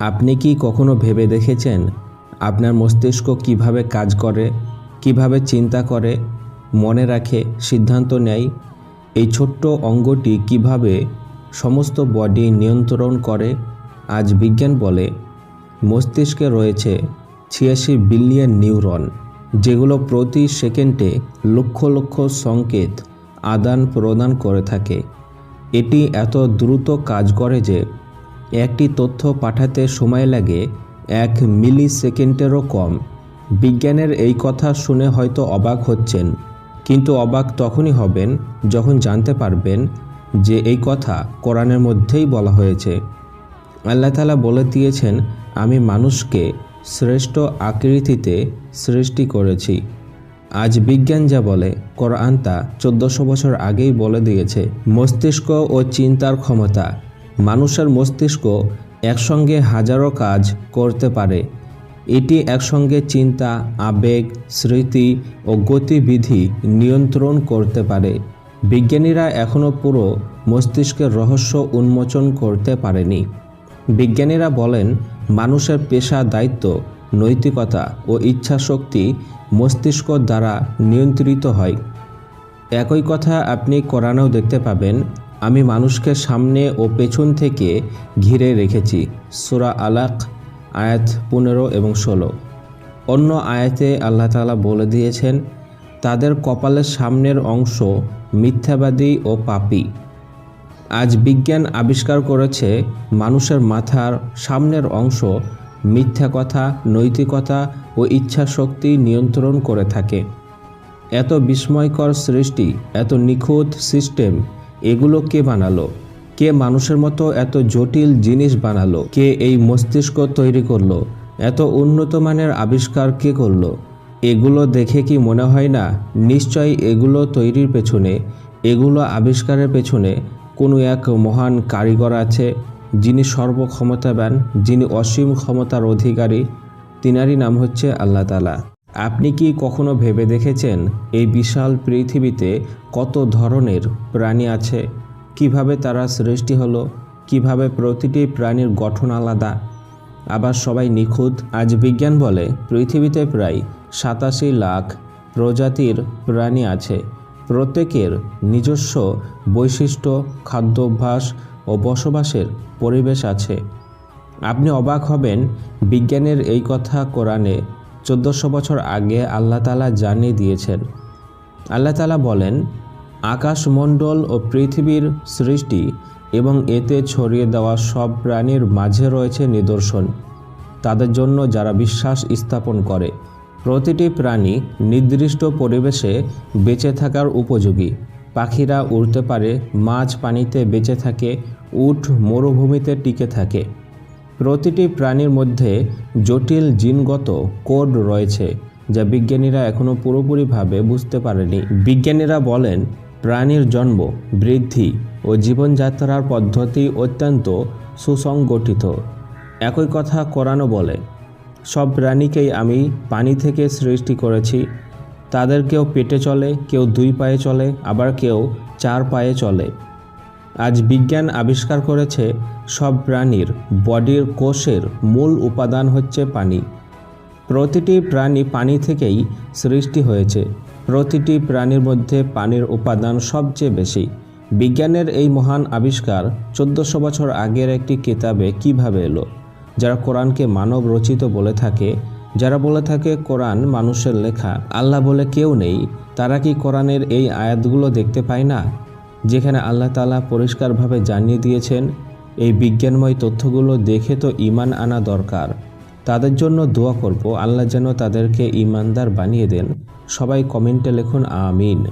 আপনি কি কখনো ভেবে দেখেছেন আপনার মস্তিষ্ক কীভাবে কাজ করে, কীভাবে চিন্তা করে, মনে রাখে, সিদ্ধান্ত নেয়? এই ছোট্ট অঙ্গটি কীভাবে সমস্ত বডি নিয়ন্ত্রণ করে? আজ বিজ্ঞান বলে, মস্তিষ্কে রয়েছে ছিয়াশি বিলিয়ন নিউরন, যেগুলো প্রতি সেকেন্ডে লক্ষ লক্ষ সংকেত আদান প্রদান করে থাকে। এটি এত দ্রুত কাজ করে যে একটি তথ্য পাঠাতে সময় লাগে এক মিলি সেকেন্ডেরও কম। বিজ্ঞানের এই কথা শুনে হয়তো অবাক হচ্ছেন, কিন্তু অবাক তখনই হবেন যখন জানতে পারবেন যে এই কথা কোরআনের মধ্যেই বলা হয়েছে। আল্লাহ তালা বলে দিয়েছেন, আমি মানুষকে শ্রেষ্ঠ আকৃতিতে সৃষ্টি করেছি। আজ বিজ্ঞান যা বলে, কোরআন তা চোদ্দশো বছর আগেই বলে দিয়েছে। মস্তিষ্ক ও চিন্তার ক্ষমতা মানুষের মস্তিষ্ক একসঙ্গে হাজারো কাজ করতে পারে। এটি একসঙ্গে চিন্তা, আবেগ, স্মৃতি ও গতিবিধি নিয়ন্ত্রণ করতে পারে। বিজ্ঞানীরা এখনও পুরো মস্তিষ্কের রহস্য উন্মোচন করতে পারেনি। বিজ্ঞানীরা বলেন, মানুষের পেশা, দায়িত্ব, নৈতিকতা ও ইচ্ছাশক্তি মস্তিষ্ক দ্বারা নিয়ন্ত্রিত হয়। একই কথা আপনি কোরআনেও দেখতে পাবেন আমি মানুষকে সামনে ও পেছন থেকে ঘিরে রেখেছি। সুরা আলাক আয়াত পনেরো এবং ষোলো। অন্য আয়াতে আল্লাহ তাআলা বলে দিয়েছেন, তাদের কপালের সামনের অংশ মিথ্যাবাদী ও পাপী। আজ বিজ্ঞান আবিষ্কার করেছে, মানুষের মাথার সামনের অংশ মিথ্যা কথা, নৈতিকতা ও ইচ্ছা শক্তি নিয়ন্ত্রণ করে থাকে। এত বিস্ময়কর সৃষ্টি, এত নিখুঁত সিস্টেম এগুলো কে বানালো? কে মানুষের মতো এত জটিল জিনিস বানালো? কে এই মস্তিষ্ক তৈরি করল? এত উন্নত মানের আবিষ্কার কে করল? এগুলো দেখে কি মনে হয় না? নিশ্চয়ই এগুলো তৈরির পেছনে, এগুলো আবিষ্কারের পেছনে কোনো এক মহান কারিগর আছে, যিনি সর্বক্ষমতাবান, যিনি অসীম ক্ষমতার অধিকারী। তিনারই নাম হচ্ছে আল্লাহ তালা আপনি কি কখনো ভেবে দেখেছেন এই বিশাল পৃথিবীতে কত ধরনের প্রাণী আছে? কীভাবে তারা সৃষ্টি হলো? কীভাবে প্রতিটি প্রাণীর গঠন আলাদা? আবার সবাই নিখুঁত, আজ বিজ্ঞান বলে পৃথিবীতে প্রায় সাতাশি লাখ প্রজাতির প্রাণী আছে। প্রত্যেকের নিজস্ব বৈশিষ্ট্য, খাদ্যাভ্যাস ও বসবাসের পরিবেশ আছে। আপনি অবাক হবেন, বিজ্ঞানের এই কথা কোরআনে চোদ্দোশো বছর আগে আল্লাহ তালা জানিয়ে দিয়েছেন। আল্লাহ তালা বলেন, আকাশমণ্ডল ও পৃথিবীর সৃষ্টি এবং এতে ছড়িয়ে দেওয়া সব প্রাণীর মাঝে রয়েছে নিদর্শন। তাদের জন্য যারা বিশ্বাস স্থাপন করে, প্রতিটি প্রাণী নির্দিষ্ট পরিবেশে বেঁচে থাকার উপযোগী। পাখিরা উড়তে পারে মাছ পানিতে বেঁচে থাকে উট মরুভূমিতে টিকে থাকে। প্রতিটি প্রাণীর মধ্যে জটিল জিনগত কোড রয়েছে, যা বিজ্ঞানীরা এখনও পুরোপুরিভাবে বুঝতে পারেনি। বিজ্ঞানীরা বলেন, প্রাণীর জন্ম, বৃদ্ধি ও জীবনযাত্রার পদ্ধতি অত্যন্ত সুসংগঠিত। একই কথা কোরআনও বলে, সব প্রাণীকেই আমি পানি থেকে সৃষ্টি করেছি। তাদের কেউ পেটে চলে, কেউ দুই পায়ে চলে, আবার কেউ চার পায়ে চলে। আজ বিজ্ঞান আবিষ্কার করেছে সব প্রাণীর বডির কোষের মূল উপাদান হচ্ছে পানি। প্রতিটি প্রাণী পানি থেকেই সৃষ্টি হয়েছে। প্রতিটি প্রাণীর মধ্যে পানির উপাদান সবচেয়ে বেশি। বিজ্ঞানের এই মহান আবিষ্কার চোদ্দশো বছর আগের একটি কিতাবে কীভাবে এলো? যারা কোরআনকে মানব রচিত বলে থাকে, যারা বলে থাকে কোরআন মানুষের লেখা, আল্লাহ বলে কেউ নেই, তারা কি কোরআনের এই আয়াতগুলো দেখতে পায় না? যেখানে আল্লাহ তালা পরিষ্কারভাবে জানিয়ে দিয়েছেন, এই বিজ্ঞানময় তথ্যগুলো দেখে তো ইমান আনা দরকার। তাদের জন্য দোয়া করব, আল্লাহ যেন তাদেরকে ইমানদার বানিয়ে দেন। সবাই কমেন্টে লিখুন, আমিন।